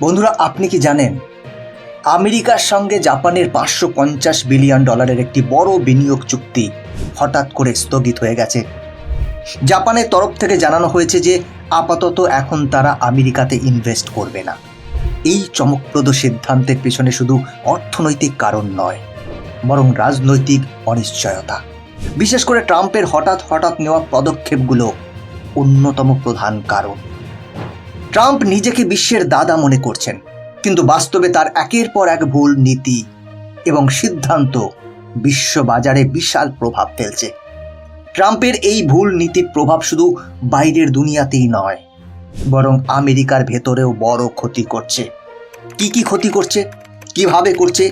বন্ধুরা, আপনি কি জানেন, আমেরিকার সঙ্গে জাপানের পাঁচশো পঞ্চাশ বিলিয়ন ডলারের একটি বড় বিনিয়োগ চুক্তি হঠাৎ করে স্থগিত হয়ে গেছে। জাপানের তরফ থেকে জানানো হয়েছে যে, আপাতত এখন তারা আমেরিকাতে ইনভেস্ট করবে না। এই চমকপ্রদ সিদ্ধান্তের পেছনে শুধু অর্থনৈতিক কারণ নয়, বরং রাজনৈতিক অনিশ্চয়তা। বিশেষ করে ট্রাম্পের হঠাৎ হঠাৎ নেওয়া পদক্ষেপগুলো অন্যতম প্রধান কারণ। ট্রাম্প নিজেকে বিশ্বের দাদা মনে করছেন, কিন্তু বাস্তবে তার একের পর এক ভুল নীতি এবং সিদ্ধান্ত বিশ্ব বাজারে বিশাল প্রভাব ফেলছে। ট্রাম্পের এই ভুল নীতির প্রভাব শুধু বাইরের দুনিয়াতেই নয়, বরং আমেরিকার ভেতরেও বড় ক্ষতি করছে। কি কি ক্ষতি করছে? কীভাবে করছে?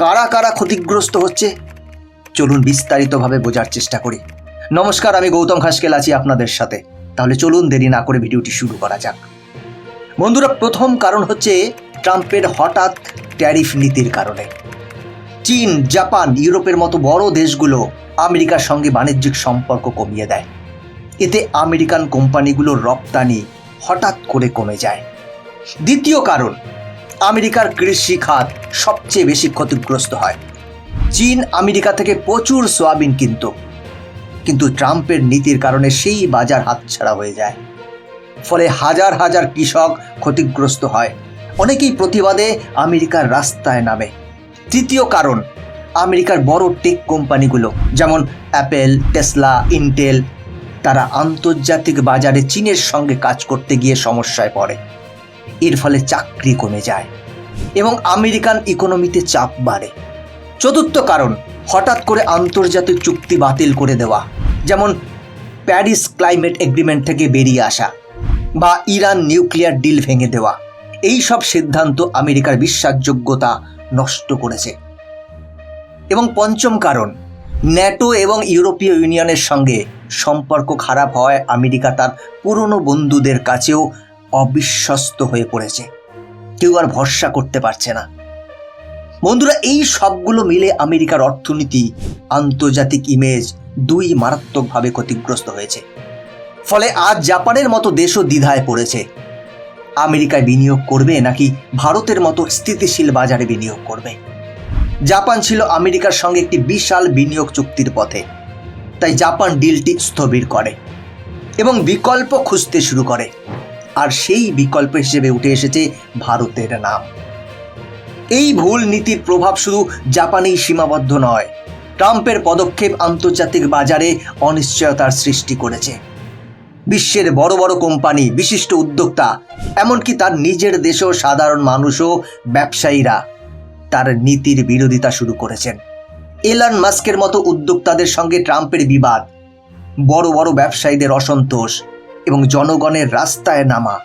কারা কারা ক্ষতিগ্রস্ত হচ্ছে? চলুন বিস্তারিতভাবে বোঝার চেষ্টা করি। নমস্কার, আমি গৌতম খাসকেল আছি আপনাদের সাথে। তাহলে চলুন দেরি না করে ভিডিওটি শুরু করা যাক। বন্ধুরা, প্রথম কারণ হচ্ছে ট্রাম্পের হঠাৎ ট্যারিফ নীতির কারণে। চীন, জাপান, ইউরোপের মতো বড় দেশগুলো আমেরিকার সঙ্গে বাণিজ্যিক সম্পর্ক কমিয়ে দেয়। এতে আমেরিকান কোম্পানিগুলোর রপ্তানি হঠাৎ করে কমে যায়। দ্বিতীয় কারণ, আমেরিকার কৃষি খাত সবচেয়ে বেশি ক্ষতিগ্রস্ত হয়। চীন আমেরিকা থেকে প্রচুর সোয়াবিন কিনত, কিন্তু ট্রাম্পের নীতির কারণে সেই বাজার হাতছাড়া হয়ে যায়। ফলে হাজার হাজার কৃষক ক্ষতিগ্রস্ত হয়। অনেকেই প্রতিবাদে আমেরিকার রাস্তায় নামে। তৃতীয় কারণ, আমেরিকার বড় টেক কোম্পানিগুলো, যেমন অ্যাপেল, টেসলা, ইন্টেল, তারা আন্তর্জাতিক বাজারে চীনের সঙ্গে কাজ করতে গিয়ে সমস্যায় পড়ে। এর ফলে চাকরি কমে যায় এবং আমেরিকান ইকোনমিতে চাপ বাড়ে। চতুর্থ কারণ, হঠাৎ করে আন্তর্জাতিক চুক্তি বাতিল করে দেওয়া, যেমন প্যারিস ক্লাইমেট এগ্রিমেন্ট থেকে বেরিয়ে আসা। বা ইরান নিউক্লিয়ার ডিল ভেঙে দেওয়া। এই সব সিদ্ধান্ত আমেরিকার বিশ্বাসযোগ্যতা নষ্ট করেছে। এবং পঞ্চম কারণ, ন্যাটো এবং ইউরোপীয় ইউনিয়নের সঙ্গে সম্পর্ক খারাপ হওয়ায় আমেরিকা তার পুরনো বন্ধুদের কাছেও অবিশ্বস্ত হয়ে পড়েছে। কেউ আর ভরসা করতে পারছে না। বন্ধুরা, এই সবগুলো মিলে আমেরিকার অর্থনীতি আন্তর্জাতিক ইমেজ দুই মারাত্মকভাবে ক্ষতিগ্রস্ত হয়েছে। ফলে আজ জাপানের মতো দেশও দ্বিধায় পড়েছে। আমেরিকায় বিনিয়োগ করবে নাকি ভারতের মতো স্থিতিশীল বাজারে বিনিয়োগ করবে? জাপান ছিল আমেরিকার সঙ্গে একটি বিশাল বিনিয়োগ চুক্তির পথে। তাই জাপান ডিলটি স্থবির করে এবং বিকল্প খুঁজতে শুরু করে। আর সেই বিকল্প হিসেবে উঠে এসেছে ভারতের নাম। এই ভুল নীতির প্রভাব শুধু জাপানেই সীমাবদ্ধ নয়, ট্রাম্পের পদক্ষেপ আন্তর্জাতিক বাজারে অনিশ্চয়তার সৃষ্টি করেছে। বিশ্বের বড় বড় কোম্পানি, বিশিষ্ট উদ্যোক্তা, এমনকি তার নিজের দেশেও সাধারণ মানুষও, ব্যবসায়ীরা তার নীতির বিরোধিতা শুরু করেছেন। এলান মাস্কের মতো উদ্যোক্তাদের সঙ্গে ট্রাম্পের বিবাদ, বড় বড় ব্যবসায়ীদের অসন্তোষ এবং জনগণের রাস্তায় নামা,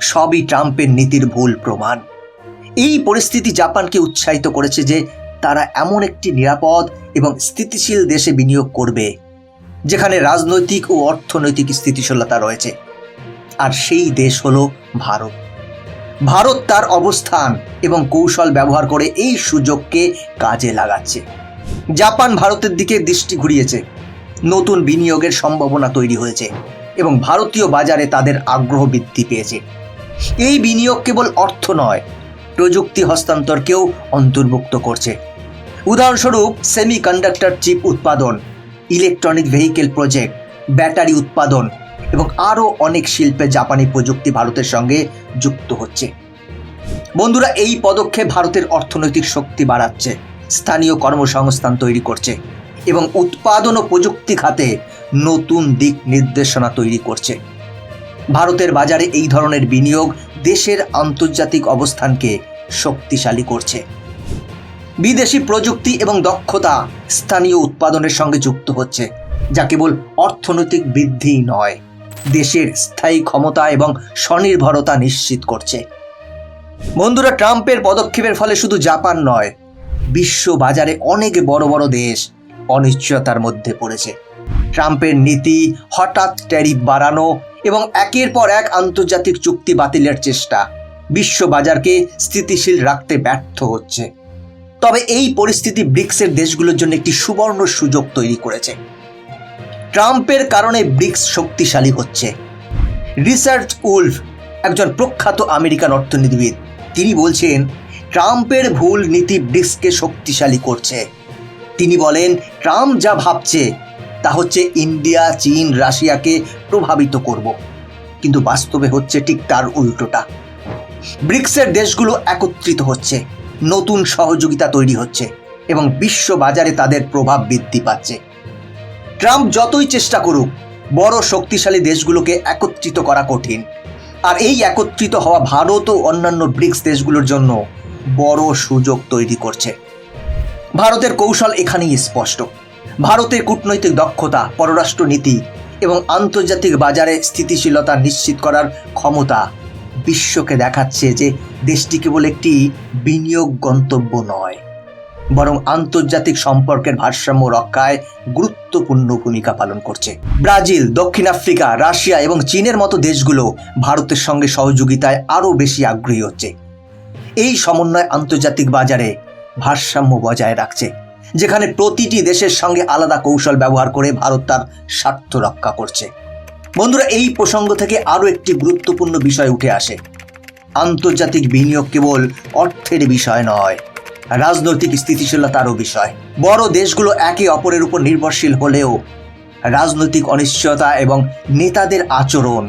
সবই ট্রাম্পের নীতির ভুল প্রমাণ। এই পরিস্থিতি জাপানকে উৎসাহিত করেছে যে তারা এমন একটি নিরাপদ এবং স্থিতিশীল দেশে বিনিয়োগ করবে। যেখানে রাজনৈতিক ও অর্থনৈতিক স্থিতিশীলতা রয়েছে। আর সেই দেশ হলো ভারত। ভারত তার অবস্থান এবং কৌশল ব্যবহার করে এই সুযোগকে কাজে লাগাচ্ছে। জাপান ভারতের দিকে দৃষ্টি ঘুরিয়েছে। নতুন বিনিয়োগের সম্ভাবনা তৈরি হয়েছে এবং ভারতীয় বাজারে তাদের আগ্রহ বৃদ্ধি পেয়েছে। এই বিনিয়োগ কেবল অর্থ নয়, প্রযুক্তি হস্তান্তরকেও অন্তর্ভুক্ত করছে। উদাহরণস্বরূপ সেমি কন্ডাক্টর চিপ উৎপাদন ইলেকট্রনিক ভেহিকেল প্রজেক্ট, ব্যাটারি উৎপাদন এবং আরও অনেক শিল্পে জাপানি প্রযুক্তি ভারতের সঙ্গে যুক্ত হচ্ছে। বন্ধুরা, এই পদক্ষেপ ভারতের অর্থনৈতিক শক্তি বাড়াচ্ছে, স্থানীয় কর্মসংস্থান তৈরি করছে এবং উৎপাদন ও প্রযুক্তি খাতে নতুন দিক নির্দেশনা তৈরি করছে। ভারতের বাজারে এই ধরনের বিনিয়োগ দেশের আন্তর্জাতিক অবস্থানকে শক্তিশালী করছে। বিদেশি প্রযুক্তি এবং দক্ষতা স্থানীয় উৎপাদনের সঙ্গে যুক্ত হচ্ছে, যা কেবল অর্থনৈতিক বৃদ্ধি নয়, দেশের স্থায়ী ক্ষমতা এবং স্বনির্ভরতা নিশ্চিত করছে। বন্ধুরা, ট্রাম্পের পদক্ষেপের ফলে শুধু জাপান নয় বিশ্ব বাজারে অনেক বড় বড় দেশ অনিশ্চয়তার মধ্যে পড়েছে। ট্রাম্পের নীতি হঠাৎ ট্যারিফ বাড়ানো এবং একের পর এক আন্তর্জাতিক চুক্তি বাতিলের চেষ্টা বিশ্ব বাজারকে স্থিতিশীল রাখতে ব্যর্থ হচ্ছে। তবে এই পরিস্থিতি ব্রিক্সের দেশগুলোর জন্য একটি সুবর্ণ সুযোগ তৈরি করেছে। ট্রাম্পের কারণে ব্রিক্স শক্তিশালী হচ্ছে। রিসার্চ উলফ, একজন প্রখ্যাত আমেরিকান অর্থনীতিবিদ, তিনি বলছেন, ট্রাম্পের ভুল নীতি ব্রিক্সকে শক্তিশালী করছে। তিনি বলেন, ট্রাম্প যা ভাবছে, তা হচ্ছে ইন্ডিয়া, চীন, রাশিয়াকে প্রভাবিত করব। কিন্তু বাস্তবে হচ্ছে ঠিক তার উল্টোটা। ব্রিক্সের দেশগুলো একত্রিত হচ্ছে। নতুন সহযোগিতা তৈরি হচ্ছে এবং বিশ্ব বাজারে তাদের প্রভাব বৃদ্ধি পাচ্ছে। ট্রাম্প যতই চেষ্টা করুক, বড় শক্তিশালী দেশগুলোকে একত্রিত করা কঠিন। আর এই একত্রিত হওয়া ভারত ও অন্যান্য ব্রিক্স দেশগুলোর জন্য বড় সুযোগ তৈরি করছে। ভারতের কৌশল এখানেই স্পষ্ট। ভারতের কূটনৈতিক দক্ষতা পররাষ্ট্র নীতি এবং আন্তর্জাতিক বাজারে স্থিতিশীলতা নিশ্চিত করার ক্ষমতা বিশ্বকে দেখাচ্ছে যে দেশটি কেবল একটি বিনিয়োগ গন্তব্য নয়, বরং আন্তর্জাতিক সম্পর্কের ভারসাম্য রক্ষায় গুরুত্বপূর্ণ ভূমিকা পালন করছে। ব্রাজিল, দক্ষিণ আফ্রিকা, রাশিয়া এবং চীনের মতো দেশগুলো ভারতের সঙ্গে সহযোগিতায় আরও বেশি আগ্রহী হচ্ছে। এই সমন্বয় আন্তর্জাতিক বাজারে ভারসাম্য বজায় রাখছে, যেখানে প্রতিটি দেশের সঙ্গে আলাদা কৌশল ব্যবহার করে ভারত তার স্বার্থ রক্ষা করছে। বন্ধুরা, এই প্রসঙ্গ থেকে আরও একটি গুরুত্বপূর্ণ বিষয় উঠে আসে। আন্তর্জাতিক বিনিয়োগ কেবল অর্থের বিষয় নয়, রাজনৈতিক স্থিতিশীলতারও বিষয়। বড় দেশগুলো একে অপরের উপর নির্ভরশীল হলেও রাজনৈতিক অনিশ্চয়তা এবং নেতাদের আচরণ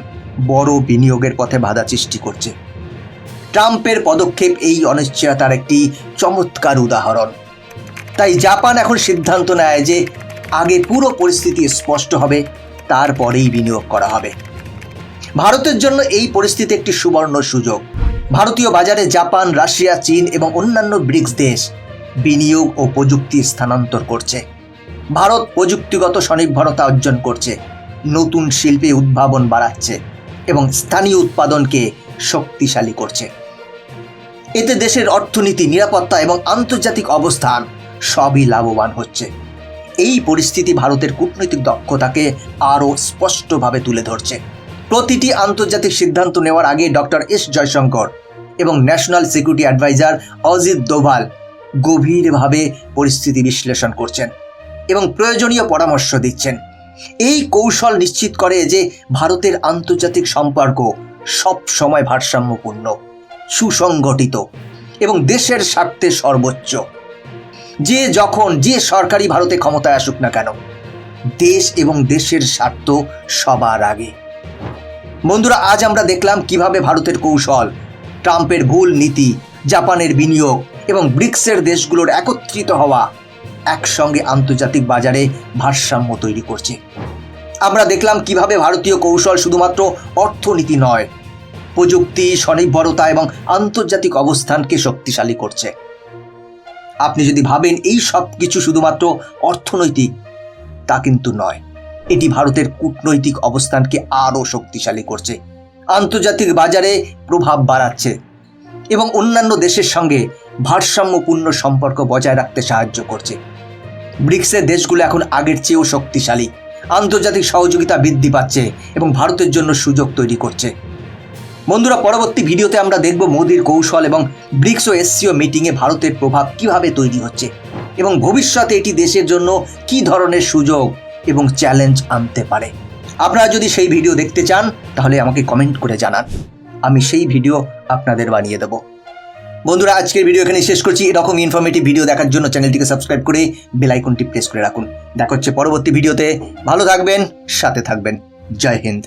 বড় বিনিয়োগের পথে বাধা সৃষ্টি করছে। ট্রাম্পের পদক্ষেপ এই অনিশ্চয়তার একটি চমৎকার উদাহরণ। তাই জাপান এখন সিদ্ধান্ত নেয় যে আগে পুরো পরিস্থিতি স্পষ্ট হবে তারপরেই বিনিয়োগ করা হবে। ভারতের জন্য এই পরিস্থিতি একটি সুবর্ণ সুযোগ। ভারতীয় বাজারে জাপান, রাশিয়া, চীন এবং অন্যান্য ব্রিক্স দেশ বিনিয়োগ ও প্রযুক্তি স্থানান্তর করছে। ভারত প্রযুক্তিগত স্বনির্ভরতা অর্জন করছে, নতুন শিল্পে উদ্ভাবন বাড়াচ্ছে এবং স্থানীয় উৎপাদনকে শক্তিশালী করছে। এতে দেশের অর্থনীতি, নিরাপত্তা এবং আন্তর্জাতিক অবস্থান সবই লাভবান হচ্ছে। এই পরিস্থিতি ভারতের কূটনৈতিক দক্ষতাকে আরও স্পষ্টভাবে তুলে ধরছে। প্রতিটি আন্তর্জাতিক সিদ্ধান্ত নেওয়ার আগে ডক্টর এস জয়শঙ্কর এবং national security adviser Ajit Doval গভীরভাবে পরিস্থিতি বিশ্লেষণ করছেন এবং প্রয়োজনীয় পরামর্শ দিচ্ছেন। এই কৌশল নিশ্চিত করে যে ভারতের আন্তর্জাতিক সম্পর্ক সব সময় ভারসাম্যপূর্ণ, সুসংগঠিত এবং দেশের স্বার্থে সর্বোচ্চ। যে যখন যে সরকারি ভারতে ক্ষমতায় আসুক না কেন, দেশ এবং দেশের স্বার্থ সবার আগে। বন্ধুরা, আজ আমরা দেখলাম কীভাবে ভারতের কৌশল, ট্রাম্পের ভুল নীতি, জাপানের বিনিয়োগ এবং ব্রিক্সের দেশগুলোর একত্রিত হওয়া একসঙ্গে আন্তর্জাতিক বাজারে ভারসাম্য তৈরি করছে। আমরা দেখলাম কীভাবে ভারতীয় কৌশল শুধুমাত্র অর্থনীতি নয়, প্রযুক্তি, স্বনির্ভরতা এবং আন্তর্জাতিক অবস্থানকে শক্তিশালী করছে। আপনি যদি ভাবেন এই সব কিছু শুধুমাত্র অর্থনৈতিক, তা কিন্তু নয়। এটি ভারতের কূটনৈতিক অবস্থানকে আরও শক্তিশালী করছে। আন্তর্জাতিক বাজারে প্রভাব বাড়াচ্ছে এবং অন্যান্য দেশের সঙ্গে ভারসাম্যপূর্ণ সম্পর্ক বজায় রাখতে সাহায্য করছে। ব্রিক্সের দেশগুলো এখন আগের চেয়েও শক্তিশালী। আন্তর্জাতিক সহযোগিতা বৃদ্ধি পাচ্ছে এবং ভারতের জন্য সুযোগ তৈরি করছে। বন্ধুরা, পরবর্তী ভিডিওতে আমরা দেখব মোদির কৌশল এবং ব্রিক্স ও এসসিও মিটিংয়ে ভারতের প্রভাব কীভাবে তৈরি হচ্ছে এবং ভবিষ্যতে এটি দেশের জন্য কি ধরনের সুযোগ এবং চ্যালেঞ্জ আনতে পারে। আপনারা যদি সেই ভিডিও দেখতে চান, তাহলে আমাকে কমেন্ট করে জানান। আমি সেই ভিডিও আপনাদের বানিয়ে দেবো। বন্ধুরা, আজকের ভিডিও এখানে শেষ করছি। এরকম ইনফরমেটিভ ভিডিও দেখার জন্য চ্যানেলটিকে সাবস্ক্রাইব করে বেল আইকনটি প্রেস করে রাখুন। দেখা হচ্ছে পরবর্তী ভিডিওতে। ভালো থাকবেন, সাথে থাকবেন। জয় হিন্দ।